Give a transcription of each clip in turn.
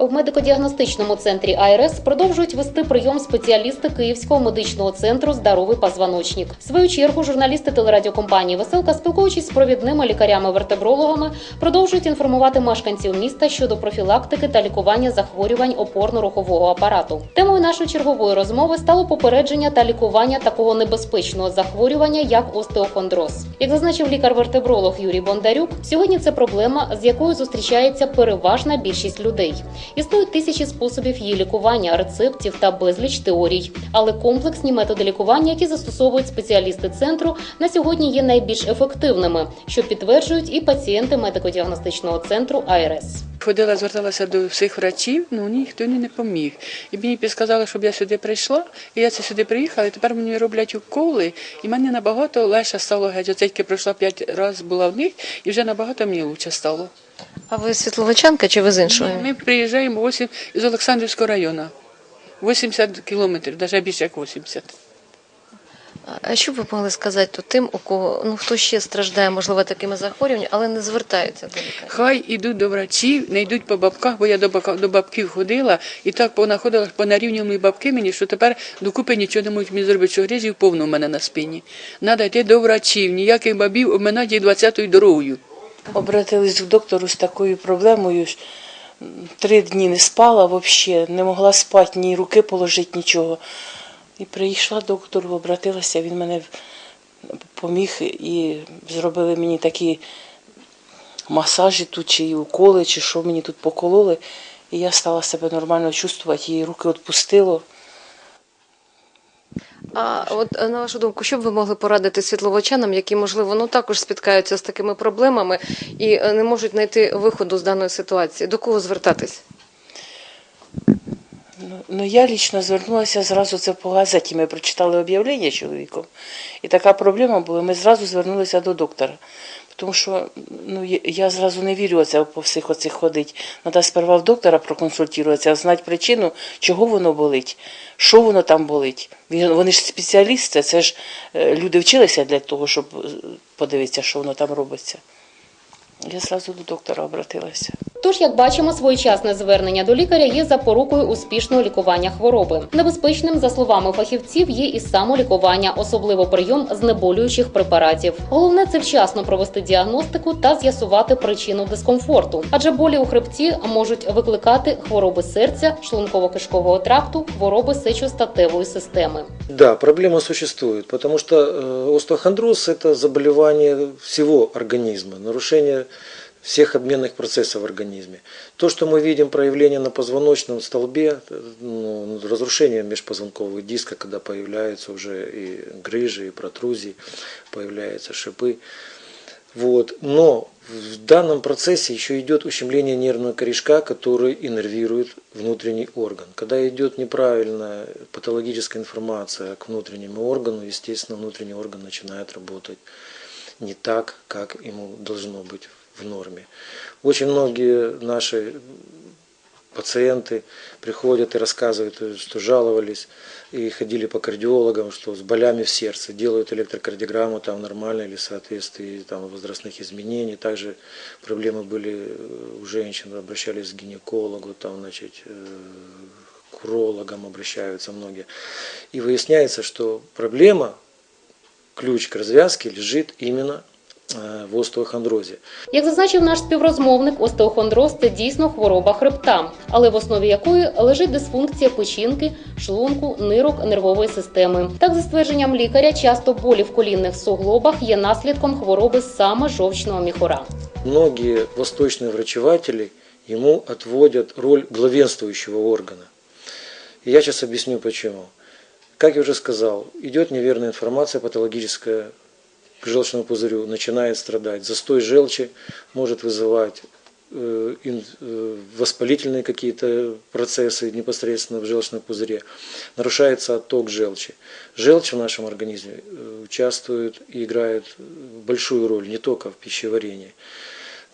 В медико-діагностичному центрі АРС продовжують вести прийом спеціалісти Київського медичного центру Здоровий позвоночник. В свою чергу журналісти телерадіокомпанії Веселка, спілкуючись з провідними лікарями-вертебрологами, продовжують інформувати мешканців міста щодо профілактики та лікування захворювань опорно-рухового апарату. Темою нашої чергової розмови стало попередження та лікування такого небезпечного захворювання, як остеохондроз. Як зазначив лікар-вертебролог Юрій Бондарюк, сьогодні це проблема, з якою зустрічається переважна більшість людей. Існують тисячі способів її лікування, рецептів та безліч теорій. Але комплексні методи лікування, які застосовують спеціалісти центру, на сьогодні є найбільш ефективними, що підтверджують і пацієнти медико-діагностичного центру АРС. Ходила, зверталася до всіх врачів, ну ніхто не поміг. І мені підказали, щоб я сюди прийшла, і я це сюди приїхала, і тепер мені роблять уколи, і мені набагато легше стало геть. Оце тільки пройшла п'ять разів була в них, і вже набагато мені краще стало. А ви світловичанка чи ви з іншої? Ми приїжджаємо 8 із Олександрівського району. 80 кілометрів, навіть більше як 80. А що б ви могли сказати то тим, у кого ну хто ще страждає, можливо, такими захворюваннями, але не звертаються до лікаря? Хай ідуть до врачів, не йдуть по бабках, бо я до бака- до бабків ходила, і так понаходила, понарівнювали бабки мені, що тепер докупи нічого не можуть мені зробити, що гризів повно в мене на спині. Надо йти до врачів, ніяких бабів обминати їх 20-ю дорогою. Обратились к доктору з такою проблемою. Три дні не спала взагалі, не могла спати, ні руки положити, нічого. І прийшла до доктору, обратилася, він мене поміг і зробили мені такі масажі тут, чи уколи, чи що мені тут покололи. І я стала себе нормально чувствувати, і руки відпустило. А от е, на вашу думку, що б ви могли порадити світловичанам, які можливо ну також спіткаються з такими проблемами і е, не можуть знайти виходу з даної ситуації? До кого звертатись? Ну, ну я лічно звернулася зразу це по газеті. Ми прочитали об'явлення чоловіком. І така проблема була. Ми зразу звернулися до доктора. Тому що ну, я- зразу не вірю оце по всіх оцих ходить. Треба сперва в доктора проконсультуватися, знати причину, чого воно болить, що воно там болить. Вони ж спеціалісти, це ж е, люди вчилися для того, щоб е, подивитися, що воно там робиться. Я зразу до доктора обратилася. Тож, як бачимо, своєчасне звернення до лікаря є запорукою успішного лікування хвороби. Небезпечним, за словами фахівців, є і самолікування, особливо прийом знеболюючих препаратів. Головне це вчасно провести діагностику та з'ясувати причину дискомфорту, адже болі у хребті можуть викликати хвороби серця, шлунково-кишкового тракту, хвороби сечостатевої системи. Да, проблема существует, потому что э, остеохондроз – это заболевание всего организма, нарушение всех обменных процессов в организме. То, что мы видим проявление на позвоночном столбе, ну, разрушение межпозвонкового диска, когда появляются уже и грыжи, и протрузии, появляются шипы. Вот. Но в данном процессе еще идет ущемление нервного корешка, который иннервирует внутренний орган. Когда идет неправильная патологическая информация к внутреннему органу, естественно, внутренний орган начинает работать не так, как ему должно быть в норме. Очень многие наши пациенты приходят и рассказывают, что жаловались и ходили по кардиологам, что с болями в сердце, делают электрокардиограмму, там нормально или соответствии там, возрастных изменений. Также проблемы были у женщин, обращались к гинекологу, там, значит, э, к урологам обращаются многие. И выясняется, что проблема, ключ к развязке лежит именно в остеохондрозі. Як зазначив наш співрозмовник, остеохондроз це дійсно хвороба хребта, але в основі якої лежить дисфункція печінки, шлунку, нирок, нервової системи. Так, за ствердженням лікаря, часто болі в колінних суглобах є наслідком хвороби саме жовчного міхура. Многие восточные врачеватели ему отводят роль главенствующего органа. И я сейчас объясню почему. Как я уже сказал, идет неверная информация патологическая к желчному пузырю, начинает страдать. Застой желчи может вызывать э, э, воспалительные какие-то процессы непосредственно в желчном пузыре. Нарушается отток желчи. Желчь в нашем организме э, участвует и играет большую роль не только в пищеварении.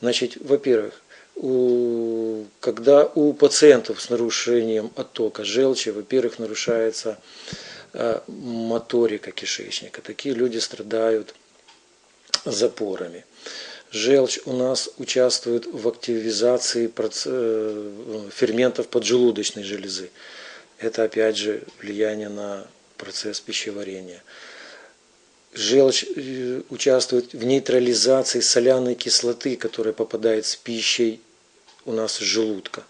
Значит, во-первых, у, когда у пациентов с нарушением оттока желчи, во-первых, нарушается моторика кишечника. Такие люди страдают запорами. Желчь у нас участвует в активизации э, ферментов поджелудочной железы. Это опять же влияние на процесс пищеварения. Желчь э, участвует в нейтрализации соляной кислоты, которая попадает с пищей у нас из желудка.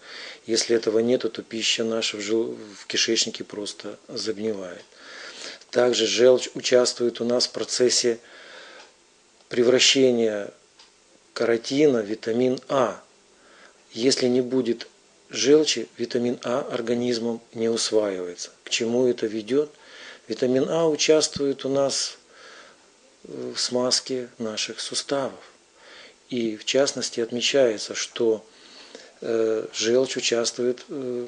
Если этого нет, то пища наша в кишечнике просто загнивает. Также желчь участвует у нас в процессе превращения каротина в витамин А. Если не будет желчи, витамин А организмом не усваивается. К чему это ведет? Витамин А участвует у нас э, в смазке наших суставов. И в частности отмечается, что э, желчь участвует э,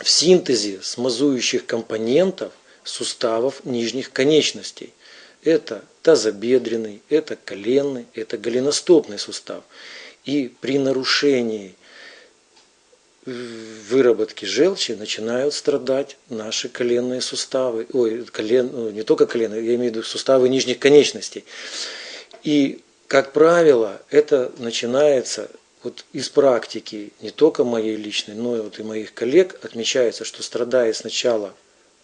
в синтезе смазующих компонентов суставов нижних конечностей. Это тазобедренный, это коленный, это голеностопный сустав. И при нарушении выработки желчи начинают страдать наши коленные суставы, ой, колен, ну, не только коленные, я имею в виду суставы нижних конечностей. И, как правило, это начинается вот из практики не только моей личной, но и вот и моих коллег отмечается, что страдает сначала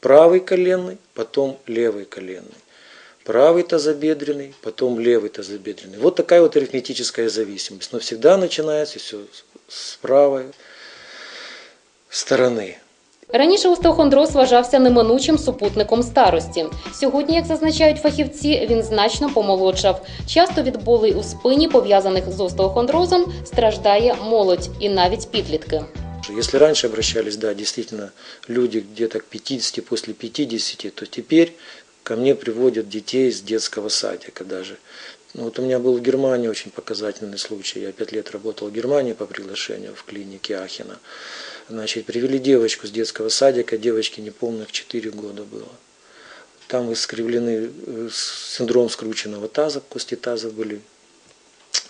правый коленный, потом левый коленный. Правый тазобедренный, потом левый тазобедренный. Вот такая вот арифметическая зависимость. Но всегда начинается все с правой стороны. Раніше остеохондроз вважався неминучим супутником старості. Сьогодні, як зазначають фахівці, він значно помолодшав. Часто від болей у спині, пов'язаних з остеохондрозом, страждає молодь і навіть підлітки. Если раньше обращались, да, действительно, люди где-то к 50, после 50, то теперь Ко мне приводят детей из детского садика даже. Ну, вот у меня был в Германии очень показательный случай. Я пять лет работал в Германии по приглашению в клинике Ахина. Значит, привели девочку с детского садика, девочке неполных 4 года было. Там искривлены э, синдром скрученного таза, кости таза были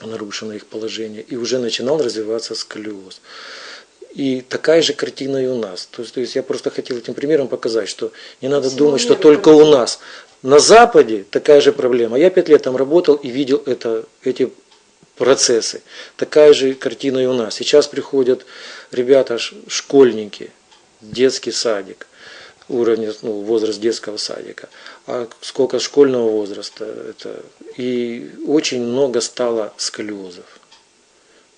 нарушено их положение, и уже начинал развиваться сколиоз. И такая же картина и у нас. То есть, то есть я просто хотел этим примером показать, что не надо Всему думать, что только у нас. На Западе такая же проблема. Я пять лет там работал и видел это, эти процессы. Такая же картина и у нас. Сейчас приходят ребята, школьники, детский садик, уровень, ну, возраст детского садика. А сколько школьного возраста, это и очень много стало сколиозов.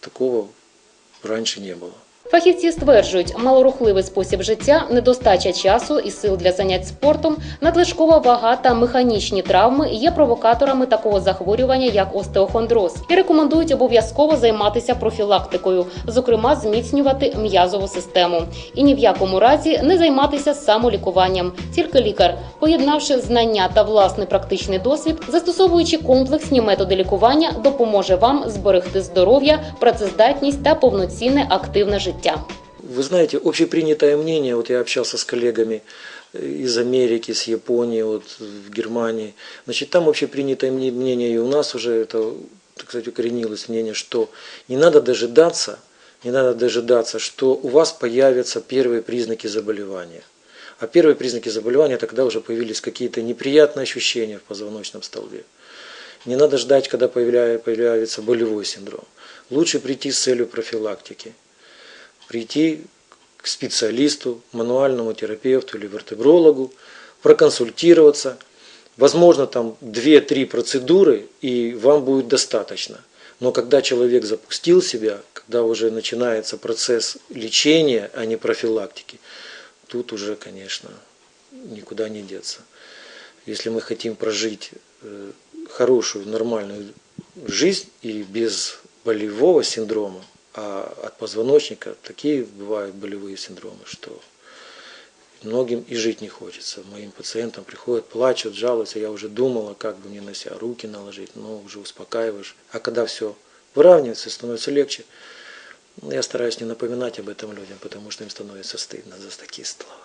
Такого раньше не было. Фахівці стверджують, малорухливий спосіб життя, недостача часу і сил для занять спортом, надлишкова вага та механічні травми є провокаторами такого захворювання, як остеохондроз, і рекомендують обов'язково займатися профілактикою, зокрема зміцнювати м'язову систему. І ні в якому разі не займатися самолікуванням. Тільки лікар, поєднавши знання та власний практичний досвід, застосовуючи комплексні методи лікування, допоможе вам зберегти здоров'я, працездатність та повноцінне активне життя. Вы знаете, общепринятое мнение, вот я общался с коллегами э, из Америки, с Японии, вот в Германии, значит, там общепринятое мне- мнение, и у нас уже это, сказать, укоренилось мнение, что не надо дожидаться, не надо дожидаться, что у вас появятся первые признаки заболевания. А первые признаки заболевания, это когда уже появились какие-то неприятные ощущения в позвоночном столбе. Не надо ждать, когда появля- появится болевой синдром. Лучше прийти с целью профилактики прийти к специалисту, мануальному терапевту или вертебрологу, проконсультироваться. Возможно, там 2-3 процедуры, и вам будет достаточно. Но когда человек запустил себя, когда уже начинается процесс лечения, а не профилактики, тут уже, конечно, никуда не деться. Если мы хотим прожить э, хорошую, нормальную жизнь и без болевого синдрома, а от позвоночника такие бывают болевые синдромы, что многим и жить не хочется. Моим пациентам приходят, плачут, жалуются. Я уже думала, как бы мне на себя руки наложить, но уже успокаиваешь. А когда все выравнивается, становится легче, я стараюсь не напоминать об этом людям, потому что им становится стыдно за такие слова.